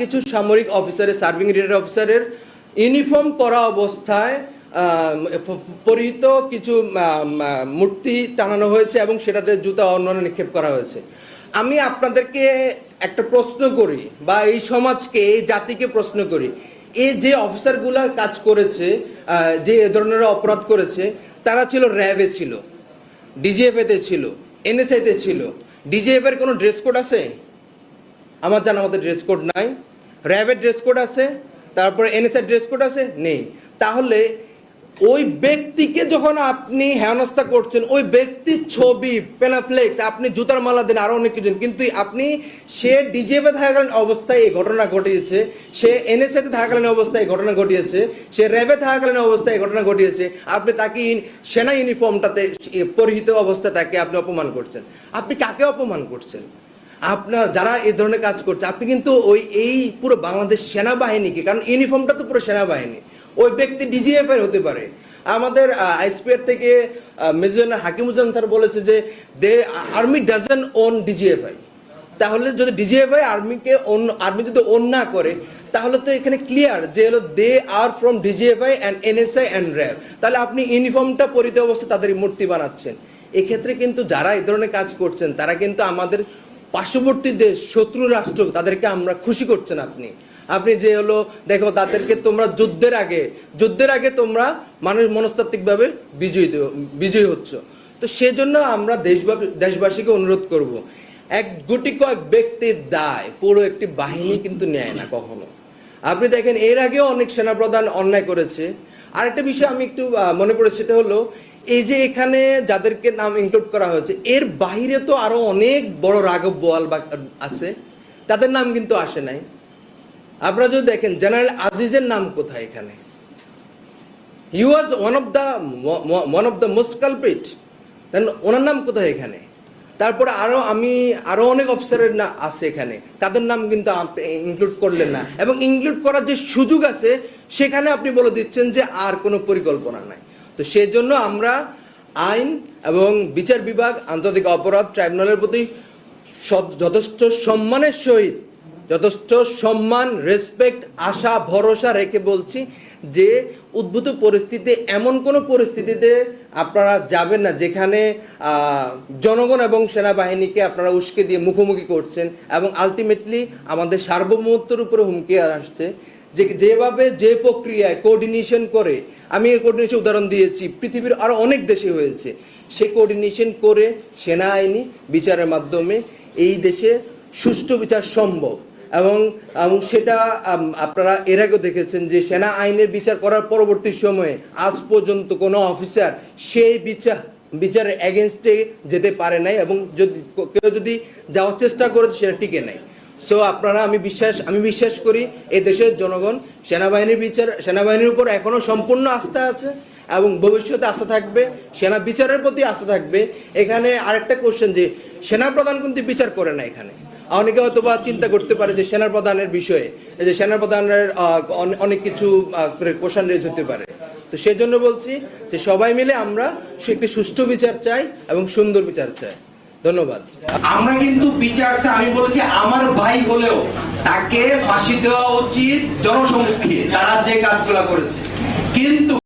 কিছু সামরিক অফিসারের সার্ভিং রিটায়ার অফিসারের ইউনিফর্ম পরা অবস্থায় পরিহিত কিছু মূর্তি টানানো হয়েছে এবং সেটাতে জুতা অন্যান্য নিক্ষেপ করা হয়েছে। আমি আপনাদেরকে একটা প্রশ্ন করি বা এই সমাজকে, এই জাতিকে প্রশ্ন করি। এই যে অফিসারগুলা কাজ করেছে যে এ ধরনের অপরাধ করেছে, তারা ছিল র্যাবে ছিল, ডিজিএফএতে ছিল, এনএসআইতে ছিল। ডিজিএফ এর কোনো ড্রেস কোড আছে? আমার জানা মতো ড্রেস কোড নাই। র্যাবের ড্রেস কোড আছে, তারপরে এনএসআই ড্রেস কোড আছে, নেই। তাহলে ওই ব্যক্তিকে যখন আপনি হেনস্থা করছেন, ওই ব্যক্তির ছবি পেনাফ্লেক্স আপনি জুতার মালা দেন আরও অনেক কিছু কিন্তু আপনি সে ডিজেপে থাকাকালীন অবস্থায় এই ঘটনা ঘটিয়েছে, সে এনএসএতে থাকাকালীন অবস্থায় এই ঘটনা ঘটিয়েছে, সে র্যাবে থাকাকালীন অবস্থায় এই ঘটনা ঘটিয়েছে, আপনি তাকে সেনা ইউনিফর্মটাতে পরিহিত অবস্থায় তাকে আপনি অপমান করছেন। আপনি কাকে অপমান করছেন? আপনার যারা এই ধরনের কাজ করছে, আপনি কিন্তু ওই এই পুরো বাংলাদেশ সেনাবাহিনীকে, কারণ ইউনিফর্মটা তো পুরো সেনাবাহিনী, ওই ব্যক্তি ডিজিএফ এর হতে পারে। আমাদের আইসপিআর থেকে মেজর হাকিমুজান স্যার বলেছে যে, they, army doesn't own DGFI তাহলে যদি ডিজিএফআই আর্মিকে অন, আর্মি যদি ওন না করে, তাহলে তো এখানে ক্লিয়ার যে হলো they are from DGFI and NSI and RAB তাহলে আপনি ইউনিফর্মটা পরিতে অবস্থায় তাদের মূর্তি বানাচ্ছেন। এক্ষেত্রে কিন্তু যারা এই ধরনের কাজ করছেন, তারা কিন্তু আমাদের পার্শ্ববর্তী দেশ, শত্রু রাষ্ট্র, তাদেরকে আমরা খুশি করছেন আপনি। আপনি যে হলো, দেখো, তাদেরকে তোমরা যুদ্ধের আগে যুদ্ধের আগে তোমরা মানুষ মনস্তাত্ত্বিকভাবে বিজয়ী বিজয়ী হচ্ছ। তো সেজন্য আমরা দেশবাসী, দেশবাসীকে অনুরোধ করব, এক গুটি কয়েক ব্যক্তির দায়, পুরো একটি বাহিনী কিন্তু নেয় না কখনো। আপনি দেখেন, এর আগেও অনেক সেনাপ্রধান অন্যায় করেছে। আরেকটা বিষয় আমি একটু মনে পড়ে, সেটা হলো, এই যে এখানে যাদেরকে নাম ইনক্লুড করা হয়েছে, এর বাইরে তো আরও অনেক বড় রাঘব বোয়াল আছে, তাদের নাম কিন্তু আসে নাই। আপনারা যদি দেখেন, জেনারেল আজিজের নাম কোথায় এখানে? He was one of the one of the most culprit then ওনার নাম কোথায় এখানে? তারপরে আরও আমি আরও অনেক অফিসারের না, আছে এখানে। তাদের নাম কিন্তু ইনক্লুড করলেন না। এবং ইনক্লুড করার যে সুযোগ আছে, সেখানে আপনি বলে দিচ্ছেন যে আর কোনো পরিকল্পনা নাই। তো সেজন্য আমরা আইন এবং বিচার বিভাগ আন্তর্জাতিক অপরাধ ট্রাইব্যুনালের প্রতি যথেষ্ট সম্মানের সহিত যথেষ্ট সম্মান রেসপেক্ট আশা, ভরসা রেখে বলছি যে উদ্ভূত পরিস্থিতি এমন কোনো পরিস্থিতিতে আপনারা যাবেন না যেখানে জনগণ এবং সেনাবাহিনীকে আপনারা উস্কে দিয়ে মুখোমুখি করছেন এবং আলটিমেটলি আমাদের সার্বভৌমত্বের উপরে হুমকি আসছে। যে যেভাবে যে প্রক্রিয়ায় কোঅর্ডিনেশন করে, আমি এই কোঅর্ডিনেশন উদাহরণ দিয়েছি, পৃথিবীর আরও অনেক দেশে হয়েছে। সে কোঅর্ডিনেশন করে সেনা আইনি বিচারের মাধ্যমে এই দেশে সুষ্ঠু বিচার সম্ভব। এবং সেটা আপনারা এর আগেও দেখেছেন যে সেনা আইনের বিচার করার পরবর্তী সময়ে আজ পর্যন্ত কোনো অফিসার সেই বিচার, বিচারের এগেনস্টে যেতে পারে নাই এবং যদি, কেউ যদি যাওয়ার চেষ্টা করে সেটা টিকে নাই। সো আপনারা, আমি বিশ্বাস আমি বিশ্বাস করি এ দেশের জনগণ সেনাবাহিনীর বিচার, সেনাবাহিনীর উপর এখনও সম্পূর্ণ আস্থা আছে এবং ভবিষ্যতে আস্থা থাকবে, সেনা বিচারের প্রতি আস্থা থাকবে। এখানে আরেকটা কোশ্চেন যে সেনা প্রধান কিন্তু বিচার করে না এখানে। অনেকে হয়তো বা চিন্তা করতে পারে যে সেনা প্রধানের বিষয়ে যে সেনা প্রধানের অনেক কিছু কোশ্চেন রেজ হতে পারে। তো সেজন্য বলছি যে সবাই মিলে আমরা সু- একটি সুষ্ঠু বিচার চাই এবং সুন্দর বিচার চাই। ধন্যবাদ। আমরা কিন্তু বিচার চাই, আমি বলেছি আমার ভাই হলেও তাকে ফাঁসি দেওয়া উচিত জনসম্মুখে তারা যে কাজগুলো করেছে। কিন্তু